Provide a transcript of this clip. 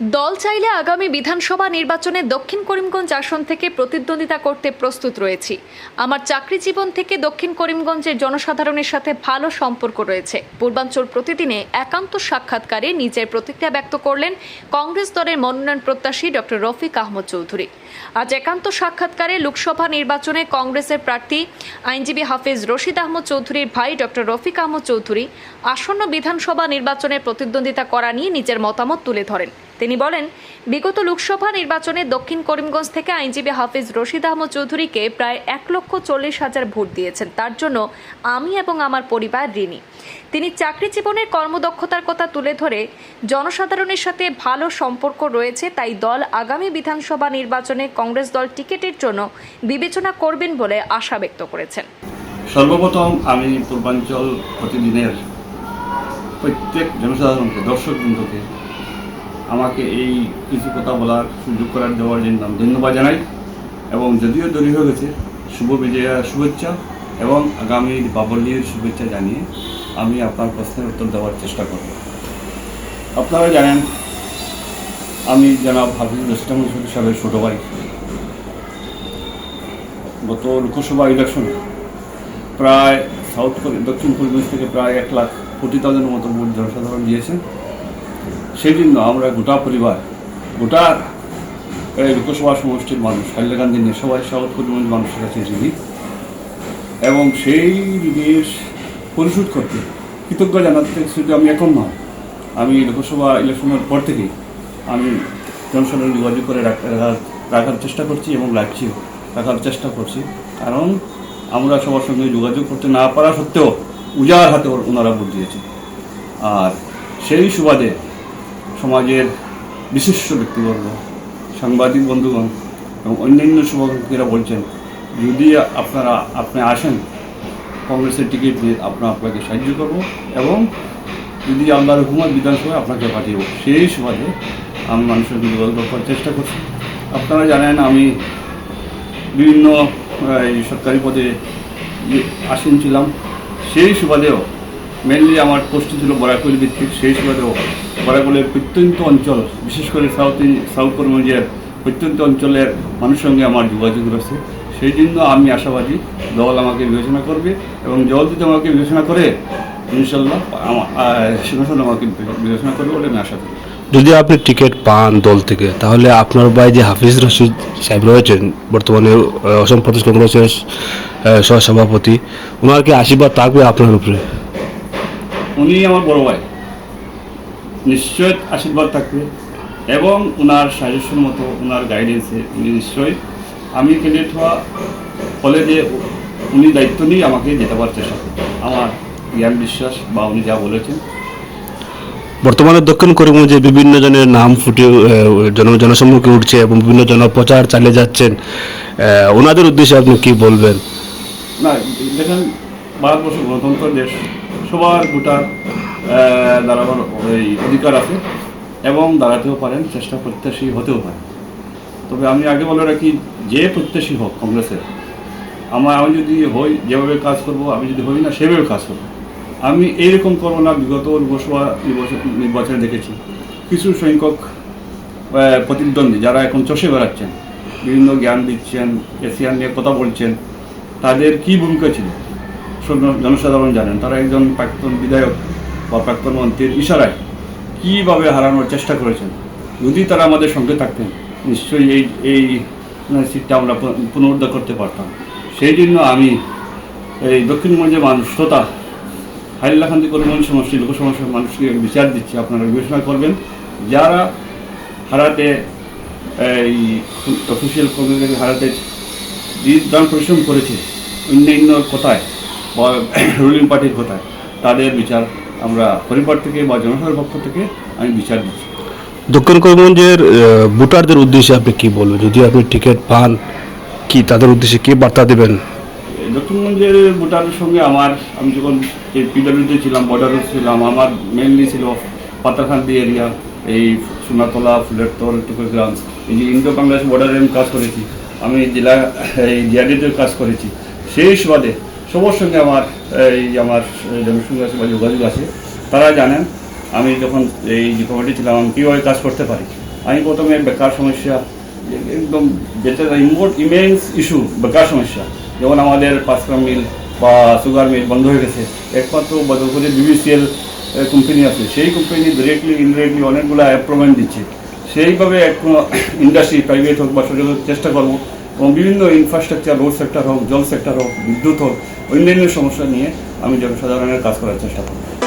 দল চাইলে আগামী বিধানসভা নির্বাচনে দক্ষিণ করিমগঞ্জ আসন থেকে প্রতিদ্বন্দ্বিতা করতে প্রস্তুত রয়েছি। আমার চাকরি জীবন থেকে দক্ষিণ করিমগঞ্জের জনসাধারণের সাথে ভালো সম্পর্ক রয়েছে। পূর্বাঞ্চল প্রতিদিনে একান্ত সাক্ষাৎকারে নিজের প্রতিক্রিয়া ব্যক্ত করলেন কংগ্রেস দলের মনোনয়ন প্রত্যাশী ডক্টর রফিক আহমদ চৌধুরী। আজ একান্ত সাক্ষাৎকারে লোকসভা নির্বাচনে কংগ্রেসের প্রার্থী আইনজীবী হাফিজ রশিদ আহমদ চৌধুরীর ভাই ডক্টর রফিক আহমদ চৌধুরী আসন্ন বিধানসভা নির্বাচনে প্রতিদ্বন্দ্বিতা করা নিয়ে নিজের মতামত তুলে ধরেন। তিনি বলেন, বিগত লোকসভা নির্বাচনে দক্ষিণ করিমগঞ্জ থেকে আইনজীবী হাফিজ রশিদ আহমদ চৌধুরীকে প্রায় এক লক্ষ চল্লিশ হাজার ভোট দিয়েছেন। তার জন্য আমি এবং আমার পরিবার ঋণী। তিনি চাকরি জীবনের কর্মদক্ষতার কথা তুলে ধরে, জনসাধারণের সাথে ভালো সম্পর্ক রয়েছে, তাই দল আগামী বিধানসভা নির্বাচনে কংগ্রেস দল টিকিটের জন্য বিবেচনা করবেন বলে আশা ব্যক্ত করেছেন। সর্বপ্রথম আমি পূর্বাঞ্চল প্রতিদিনের প্রত্যেক জনসাধারণকে, দর্শকবৃন্দকে আমাকে এই কিছু কথা বলার সুযোগ করার দেওয়ার জন্য ধন্যবাদ জানাই এবং যদিও দেরি হয়ে গেছে, শুভ বিজয়া শুভেচ্ছা এবং আগামী দীপাবলির শুভেচ্ছা জানিয়ে আমি আপনার প্রশ্নের উত্তর দেওয়ার চেষ্টা করব। আপনারা জানেন, আমি জনাব হাফিজ রসিটাম সাহেবের ছোটো ভাই। গত লোকসভা ইলেকশনে প্রায় সাউথ দক্ষিণ পরিবেশ থেকে প্রায় এক লাখ ফোর্টি থাউজেন্ডের মতো ভোট জনসাধারণ দিয়েছেন সেই জন্য আমরা গোটা পরিবার, গোটা লোকসভা সমষ্টির মানুষ, হাইলাকান্দি সবাই সাউথ পরিমাণ মানুষের কাছে ঋণী এবং সেই ঋণের পরিশোধ করতে কৃতজ্ঞ জানাতে শুধু আমি এখন নয়, আমি লোকসভা ইলেকশনের পর থেকে আমি জনসাধারণ যোগাযোগ করে রাখ- রাখার রাখার চেষ্টা করছি এবং রাখছিও রাখার চেষ্টা করছি। কারণ আমরা সবার সঙ্গে যোগাযোগ করতে না পারা সত্ত্বেও উজার হাতে ওনারা ভোট দিয়েছে আর সেই সুবাদে সমাজের বিশিষ্ট ব্যক্তিবর্গ, সাংবাদিক বন্ধুগণ এবং অন্যান্য শুভাকাঙ্ক্ষীরা বলছেন, যদি আপনারা, আপনি আসেন, কংগ্রেসের টিকিট নিয়ে আপনার আপনাকে সাহায্য করব এবং যদি আল্লাহর হুকুমত বিধানসভায় আপনাকে পাঠিয়ে সেই সুবাদে আমি মানুষের যোগাযোগ করার চেষ্টা করছি। আপনারা জানেন আমি বিভিন্ন সরকারি পদে আসীন ছিলাম। সেই সুবাদেও মেনলি আমার পোস্ট ছিল বরাকল ভিত্তিক, সেই সুবাদেও বরাকলের প্রত্যন্ত অঞ্চল, বিশেষ করে সাউথ সাউথ কর্মজের প্রত্যন্ত অঞ্চলের মানুষের সঙ্গে আমার যোগাযোগ রয়েছে। সেই জন্য আমি আশাবাদী দল আমাকে বিবেচনা করবে এবং দল যদি আমাকে বিবেচনা করে ইনশাল্লাহ সিংহাসন আমাকে বিবেচনা করবে বলে আমি আশা করি। যদি আপনি টিকিট পান দল থেকে, তাহলে আপনার ভাই যে হাফিজ রশিদ সাহেব রয়েছেন, বর্তমানে অসম প্রদেশ কংগ্রেসের সহসভাপতি ওনার কি আশীর্বাদ থাকবে আপনার উপরে? উনি আমার বড় ভাই। নিশ্চয় আশীর্বাদ থাকবে। এবং ওনার সাজেশন মতো ওনার গাইডেন্সে উনি নিশ্চয়ই আমি ক্যান্ডিডেট হওয়া যে উনি দায়িত্ব নিয়ে আমাকে জেতাবার চেষ্টা করবেন। আমার জ্ঞান বিশ্বাস বা উনি যা বলেছেন। বর্তমানে দক্ষিণ করিমগঞ্জে বিভিন্ন জনের নাম ফুটে জন জনসম্মুখে উঠছে এবং বিভিন্ন জন প্রচার চালিয়ে যাচ্ছেন ওনাদের উদ্দেশ্যে আপনি কি বলবেন? না দেখেন ভারতবর্ষ গণতন্ত্র দেশ। সবার আহ, দাঁড়াবার ওই অধিকার আছে এবং দাঁড়াতেও পারেন চেষ্টা প্রত্যাশী হতেও পারেন। তবে আমি আগে বলে রাখি যে প্রত্যাশী হোক কংগ্রেসের আমার আমি যদি হই যেভাবে কাজ করব আমি যদি হই না সেভাবে কাজ করব। আমি এইরকম করব না বিগত লোকসভা নির্বাচন দেখেছি। কিছু সংখ্যক প্রতিদ্বন্দ্বী যারা এখন চষে বেড়াচ্ছেন বিভিন্ন জ্ঞান দিচ্ছেন এশিয়ান নিয়ে কথা বলছেন তাদের কি ভূমিকা ছিল? জনসাধারণ জানেন তারা একজন প্রাক্তন বিধায়ক বা প্রাক্তন মন্ত্রীর ইশারায় কীভাবে হারানোর চেষ্টা করেছেন? যদি তারা আমাদের সঙ্গে থাকতেন নিশ্চয়ই এই এই মানে, সিটটা আমরা পুনরুদ্ধার করতে পারতাম। সেই জন্য আমি এই দক্ষিণগঞ্জের মানুষ শ্রোতা হাইলাকান্দি করিমগঞ্জ সমষ্টি লোকসমস্যার মানুষকে বিচার দিচ্ছি আপনারা বিবেচনা করবেন। যারা হারাতে এই অফিসিয়াল কর্মীদেরকে হারাতে দান পরিশ্রম করেছে অন্যান্য কোথায় রুলিং পার্টির কোথায় তাদের বিচার আমরা পরিবার থেকে বা জনসাধারণের পক্ষ থেকে আমি বিচার দিচ্ছি। দক্ষিণ করিমগঞ্জের ভোটারদের উদ্দেশ্যে আপনি কি বলবেন? যদি আপনি টিকিট পান কি তাদের উদ্দেশ্যে কি বার্তা দেবেন? দক্ষিণগঞ্জের ভোটারের সঙ্গে আমার আমি যখন এই পিডাব্লিউডি ছিলাম বর্ডারে ছিলাম আমার মেনলি ছিল পাতাখান্দি এরিয়া এই সোনাতলা ফুলেরতল টুকুরগ্রাম এই যে ইন্দো বাংলাদেশ বর্ডারে আমি কাজ করেছি আমি জেলা এই জিআরডিতে কাজ করেছি। সেই সুবাদে সবার সঙ্গে আমার, এই আমার জনসংখ্যা আছে বা যোগাযোগ আছে তারা জানেন, আমি যখন এই কমিটি ছিলাম, আমি কীভাবে কাজ করতে পারি? আমি প্রথমে বেকার সমস্যা, একদম যেটা ইম্পোর্ট ইমেন্স ইস্যু বেকার সমস্যা। যেমন আমাদের পাঁচগ্রাম মিল বা সুগার মিল বন্ধ হয়ে গেছে। একমাত্র বদরপুরে বিবিসিএল কোম্পানি আছে। সেই কোম্পানি ডিরেক্টলি ইনডিরেক্টলি অনেকগুলো অ্যাপ্রুভমেন্ট দিচ্ছে। সেইভাবে কোনো ইন্ডাস্ট্রি প্রাইভেট হোক বা সরকারি চেষ্টা করব। এবং বিভিন্ন ইনফ্রাস্ট্রাকচার রোড সেক্টর হোক, জল সেক্টর হোক, বিদ্যুৎ হোক, অন্যান্য সমস্যা নিয়ে আমি জনসাধারণের কাজ করার চেষ্টা করব।